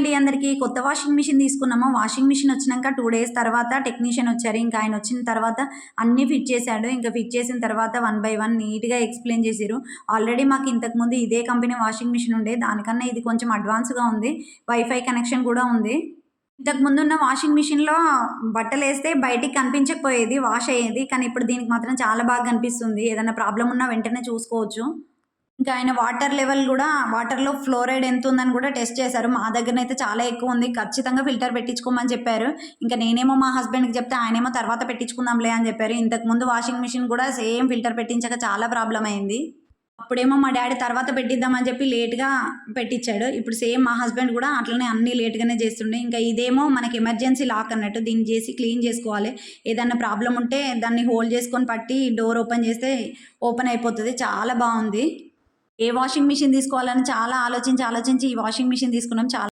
అండి అందరికీ. కొత్త వాషింగ్ మిషన్ తీసుకున్నాము? వాషింగ్ మిషన్ వచ్చినాక టూ డేస్ తర్వాత టెక్నీషియన్ వచ్చారు. ఇంకా ఆయన వచ్చిన తర్వాత అన్నీ ఫిట్ చేశాడు. ఇంకా ఫిట్ చేసిన తర్వాత వన్ బై వన్ నీట్గా ఎక్స్ప్లెయిన్ చేశారు. ఆల్రెడీ మాకు ఇంతకుముందు ఇదే కంపెనీ వాషింగ్ మిషన్ ఉండే. దానికన్నా ఇది కొంచెం అడ్వాన్స్గా ఉంది. వైఫై కనెక్షన్ కూడా ఉంది. ఇంతకు ముందు ఉన్న వాషింగ్ మిషన్లో బట్టలు వేస్తే బయటికి కనిపించకపోయేది వాష్ అయ్యేది. కానీ ఇప్పుడు దీనికి మాత్రం చాలా బాగా కనిపిస్తుంది. ఏదైనా ప్రాబ్లం ఉన్నా వెంటనే చూసుకోవచ్చు. ఇంకా ఆయన వాటర్ లెవెల్ కూడా వాటర్లో ఫ్లోరైడ్ ఎంత ఉందని కూడా టెస్ట్ చేశారు. మా దగ్గర అయితే చాలా ఎక్కువ ఉంది. ఖచ్చితంగా ఫిల్టర్ పెట్టించుకోమని చెప్పారు. ఇంకా నేనేమో మా హస్బెండ్కి చెప్తే ఆయనేమో తర్వాత పెట్టించుకుందాంలే అని చెప్పారు. ఇంతకు ముందు వాషింగ్ మిషన్ కూడా సేమ్ ఫిల్టర్ పెట్టించక చాలా ప్రాబ్లం అయింది. అప్పుడేమో మా డాడీ తర్వాత పెట్టిద్దామని చెప్పి లేట్గా పెట్టించాడు ఇప్పుడు సేమ్ మా హస్బెండ్ కూడా అట్లనే అన్ని లేట్గానే చేస్తుండే. ఇంకా ఇదేమో మనకి ఎమర్జెన్సీ లాక్ అన్నట్టు దీన్ని చేసి క్లీన్ చేసుకోవాలి. ఏదన్నా ప్రాబ్లం ఉంటే దాన్ని హోల్డ్ చేసుకొని పట్టి డోర్ ఓపెన్ చేస్తే ఓపెన్ అయిపోతుంది. చాలా బాగుంది. ఏ వాషింగ్ మిషన్ తీసుకోవాలని చాలా ఆలోచించి ఆలోచించి ఈ వాషింగ్ మిషన్ తీసుకున్నాం. చాలా